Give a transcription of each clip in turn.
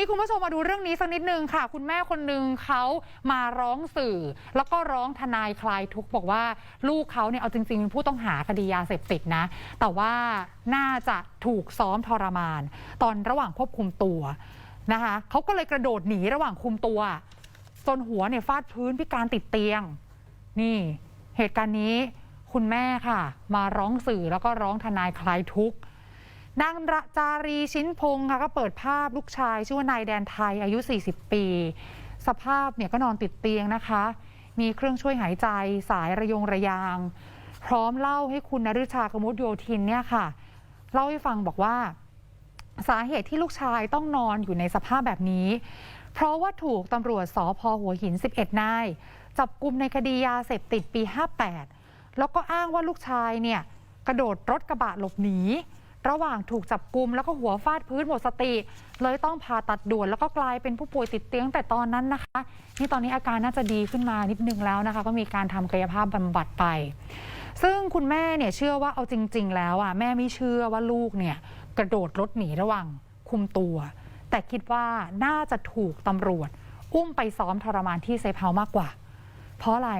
นี่คุณผู้ชมมาดูเรื่องนี้สักนิดนึงค่ะ คุณแม่คนหนึ่งเขามาร้องสื่อ แล้วก็ร้องทนายคลายทุกข์บอกว่าลูกเขาเนี่ยเอาจริงๆเป็นผู้ต้องหาคดียาเสพติดนะ แต่ว่าน่าจะถูกซ้อมทรมาน ตอนระหว่างควบคุมตัวนะคะเขาก็เลยกระโดดหนีระหว่างคุมตัวจนหัวเนี่ยฟาดพื้นพิการติดเตียง นี่เหตุการณ์นี้คุณแม่ค่ะ มาร้องสื่อแล้วก็ร้องทนายคลายทุกข์ นางระจารีชิ้นพงค่ะก็เปิดภาพลูกชาย ชื่อว่านายแดนไทยอายุ 40 ปี สภาพเนี่ยก็นอนติดเตียงนะคะ มีเครื่องช่วยหายใจสายระยงระยาง พร้อมเล่าให้คุณนฤชากมุตโยธินเนี่ยค่ะ เล่าให้ฟังบอกว่า สาเหตุที่ลูกชายต้องนอนอยู่ในสภาพแบบนี้ เพราะว่าถูกตำรวจสพหัวหิน 11 นาย จับกลุ่มในคดียาเสพติดปี 58 แล้วก็อ้างว่าลูกชายเนี่ยกระโดดรถกระบะหลบหนี ระหว่างถูกจับกลุ่มแล้วก็หัวฟาดพื้นหมดสติ เลยต้องผ่าตัดด่วนแล้วก็กลายเป็นผู้ป่วยติดเตียงแต่ตอนนั้นนะคะ นี่ตอนนี้อาการน่าจะดีขึ้นมานิดนึงแล้วนะคะ ก็มีการทำกายภาพบำบัดไป ซึ่งคุณแม่เนี่ยเชื่อว่าเอาจริง ๆ แล้วอะแม่ไม่เชื่อว่าลูกเนี่ยกระโดดรถหนีระหว่างคุมตัว แต่คิดว่าน่าจะถูกตำรวจ อุ้มไปซ้อมทรมานที่เซฟเฮามากกว่า เพราะอะไร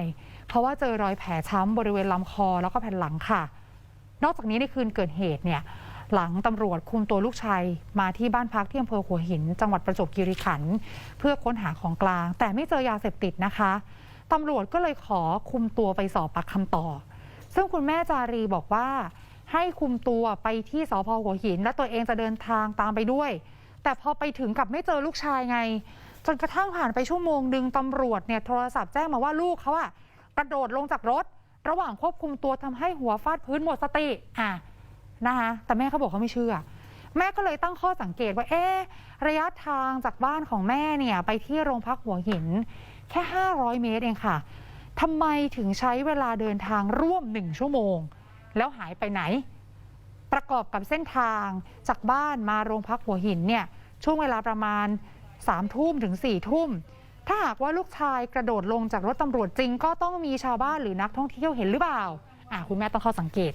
เพราะว่าเจอรอยแผลช้ำบริเวณลำคอแล้วก็แผ่นหลังค่ะ นอกจากนี้ในคืนเกิดเหตุเนี่ย หลังตำรวจคุมตัวลูกชายมาที่บ้านพักที่อำเภอหัวหิน จังหวัดประจวบคีรีขันธ์เพื่อค้นหาของกลาง แต่ไม่เจอยาเสพติดนะคะตำรวจก็เลยขอคุมตัวไปสอบปากคำต่อ ซึ่งคุณแม่จารีบอกว่า ให้คุมตัวไปที่สพหัวหิน และตัวเองจะเดินทางตามไปด้วย แต่พอไปถึงกับไม่เจอลูกชายไง จนกระทั่งผ่านไปชั่วโมงหนึ่งตำรวจเนี่ยโทรศัพท์แจ้งมาว่าลูกเขาอะกระโดดลงจากรถ ระหว่างควบคุมตัวทำให้หัวฟาดพื้นหมดสติอะ นะคะแต่แม่เขาบอกเขาไม่เชื่อ แม่ก็เลยตั้งข้อสังเกตว่า เอ๊ะระยะทางจากบ้านของแม่เนี่ยไปที่โรงพักหัวหิน แค่ 500 เมตรเองค่ะทำไมถึงใช้เวลาเดินทางร่วมหนึ่งชั่วโมง แล้วหายไปไหน ประกอบกับเส้นทางจากบ้านมาโรงพักหัวหินเนี่ยช่วงเวลาประมาณ3ามทุ่มถึง4ี่ทุ่ม ถ้าหากว่าลูกชายกระโดดลงจากรถตำรวจจริง ก็ต้องมีชาวบ้านหรือนักท่องเที่ยวเห็นหรือเปล่า อะคุณแม่ต้องเข้าสังเกต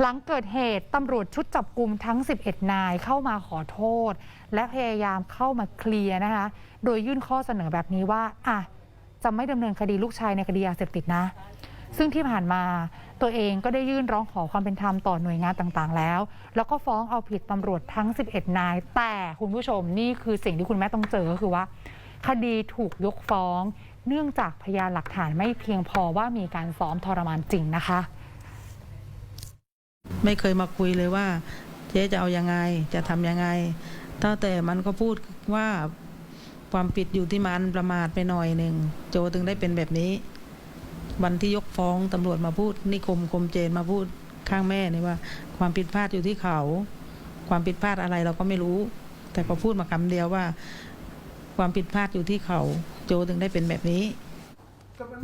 หลังเกิดเหตุตำรวจชุดจับกลุ่มทั้ง 11 นายเข้ามาขอโทษ และพยายามเข้ามาเคลียร์นะคะ โดยยื่นข้อเสนอแบบนี้ว่าอะจะไม่ดำเนินคดีลูกชายในคดียาเสพติดนะ ซึ่งที่ผ่านมาตัวเองก็ได้ยื่นร้องขอความเป็นธรรมต่อหน่วยงานต่างๆ แล้ว แล้วก็ฟ้องเอาผิดตำรวจทั้ง 11 นาย แต่คุณผู้ชมนี่คือสิ่งที่คุณแม่ต้องเจอก็คือว่า คดีถูกยกฟ้อง เนื่องจากพยานหลักฐานไม่เพียงพอว่ามีการซ้อมทรมานจริงนะคะ ไม่เคยมาคุยเลยว่า เจ๊จะเอายังไง จะทำยังไงถ้าแต่มันก็พูดว่าความผิดอยู่ที่มันประมาทไปหน่อยหนึ่งโจถึงได้เป็นแบบนี้ วันที่ยกฟ้องตำรวจมาพูด นิคมคมเจนมาพูดข้างแม่นี่ว่า ความผิดพลาดอยู่ที่เขา ความผิดพลาดอะไรเราก็ไม่รู้ แต่ก็พูดมาคำเดียวว่า ความผิดพลาดอยู่ที่เขา โจถึงได้เป็นแบบนี้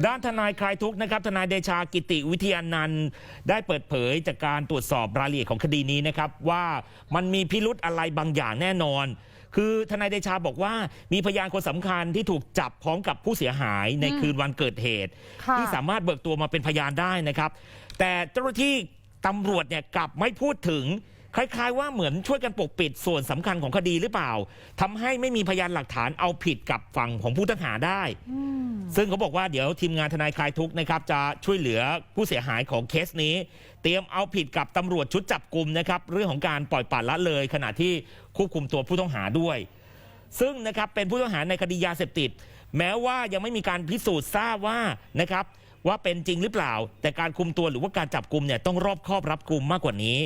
ด้านทนายคลายทุกข์นะครับทนายเดชากิติวิทยานันท์ได้เปิดเผยจากการตรวจสอบรายละเอียดของคดีนี้นะครับ ว่ามันมีพิรุธอะไรบางอย่างแน่นอน คือทนายเดชาบอกว่ามีพยานคนสำคัญที่ถูกจับพร้อมกับผู้เสียหายในคืนวันเกิดเหตุค่ะที่สามารถเบิกตัวมาเป็นพยานได้นะครับ แต่เจ้าหน้าที่ตำรวจเนี่ยกลับไม่พูดถึง คล้าย ๆ ว่าเหมือนช่วยกันปกปิดส่วนสำคัญของคดีหรือเปล่าทำให้ไม่มีพยานหลักฐานเอาผิดกับฝั่งของผู้ต้องหาได้ ซึ่งเขาบอกว่าเดี๋ยวทีมงานทนายคลายทุกข์นะครับจะช่วยเหลือผู้เสียหายของเคสนี้ เตรียมเอาผิดกับตำรวจชุดจับกลุ่มนะครับเรื่องของการปล่อยปละละเลย ขณะที่ควบคุมตัวผู้ต้องหาด้วย ซึ่งนะครับเป็นผู้ต้องหาในคดียาเสพติด แม้ว่ายังไม่มีการพิสูจน์ทราบว่านะครับว่าเป็นจริงหรือเปล่า แต่การคุมตัวหรือว่าการจับกลุ่มเนี่ยต้องรอบคอบรับกลุ่มมากกว่านี้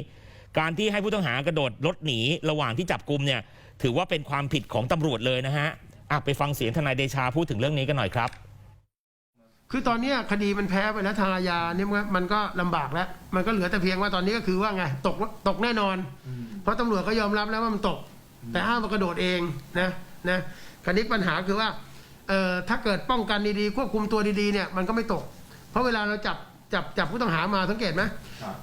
การที่ให้ผู้ต้องหากระโดดรถหนีระหว่างที่จับกลุ่มเนี่ยถือว่าเป็นความผิดของตำรวจเลยนะฮะอะไปฟังเสียงทนายเดชาพูดถึงเรื่องนี้กันหน่อยครับ คือตอนเนี้ยคดีมันแพ้ไปแล้วทางอาญาเนี่ยมันมันก็ลำบากแล้ว มันก็เหลือแต่เพียงว่าตอนนี้ก็คือว่าไงตกตกแน่นอน เพราะตำรวจก็ยอมรับแล้วว่ามันตก แต่ห้ามมากระโดดเองนะนะคราวนี้ปัญหาคือว่าเอ่อถ้าเกิดป้องกันดีๆควบคุมตัวดีๆเนี่ยมันก็ไม่ตก เพราะเวลาเราจับ จับจับผู้ต้องหามาสังเกตไหม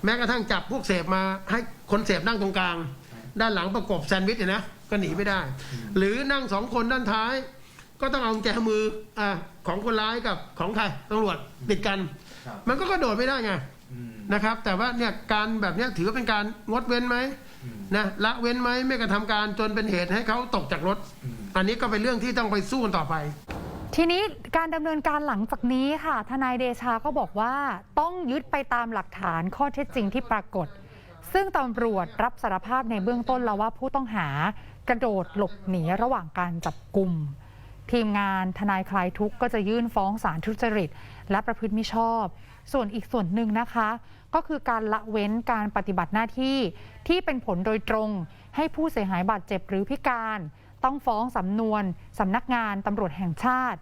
แม้กระทั่งจับพวกเสพมาให้คนเสพนั่งตรงกลาง ด้านหลังประกบแซนด์วิชเนี่ยนะก็หนีไม่ได้ หรือนั่งสองคนด้านท้าย ก็ต้องเอากุญแจมืออ่าของคนร้ายกับของใครตำรวจติดกันมันก็กระโดดไม่ได้ไงนะครับ แต่ว่าเนี่ยการแบบเนี้ยถือว่าเป็นการงดเว้นไหมนะละเว้นไหมไม่กระทำการจนเป็นเหตุให้เขาตกจากรถอันนี้ก็เป็นเรื่องที่ต้องไปสู้กันต่อไป ทีนี้การดำเนินการหลังจากนี้ค่ะ ทนายเดชาก็บอกว่าต้องยึดไปตามหลักฐานข้อเท็จจริงที่ปรากฏ ซึ่งตำรวจรับสารภาพในเบื้องต้นแล้วว่าผู้ต้องหากระโดดหลบหนีระหว่างการจับกลุ่มทีมงานทนายคลายทุกข์ก็จะยื่นฟ้องศาลทุจริต และประพฤติมิชอบ ส่วนอีกส่วนหนึ่งนะคะ ก็คือการละเว้นการปฏิบัติหน้าที่ที่เป็นผลโดยตรง ให้ผู้เสียหายบาดเจ็บหรือพิการ ต้องฟ้องสำนวนสำนักงานตำรวจแห่งชาติ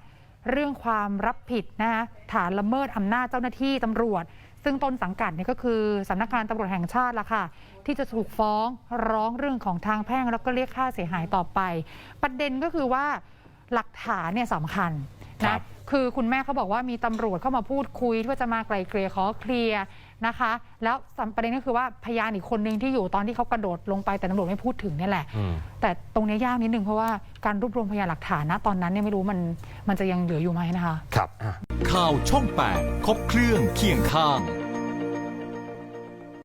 เรื่องความรับผิดนะคะฐานละเมิดอำนาจเจ้าหน้าที่ตำรวจ ซึ่งต้นสังกัดนี่ก็คือสำนักงานตำรวจแห่งชาติละค่ะ ที่จะถูกฟ้องร้องเรื่องของทางแพ่งแล้วก็เรียกค่าเสียหายต่อไป ประเด็นก็คือว่าหลักฐานเนี่ยสำคัญ ครันะบ คือคุณแม่เขาบอกว่ามีตำรวจเข้ามาพูดคุยเพื่อจะมาไกลเกลี่ยขอเคลียร์นะคะ แล้วประเด็นก็คือว่าพยานอีกคนนึงที่อยู่ตอนที่เขากระโดดลงไปแต่ตำรวจไม่พูดถึงเนี่ยแหละ อืม แต่ตรงเนี้ยยากนิดนึงเพราะว่าการรวบรวมพยานหลักฐานนะตอนนั้นเนี่ยไม่รู้มันมันจะยังเหลืออยู่ไหมนะคะ ครับข่าวช่อง 8 ครบเครื่องเคียงข้าง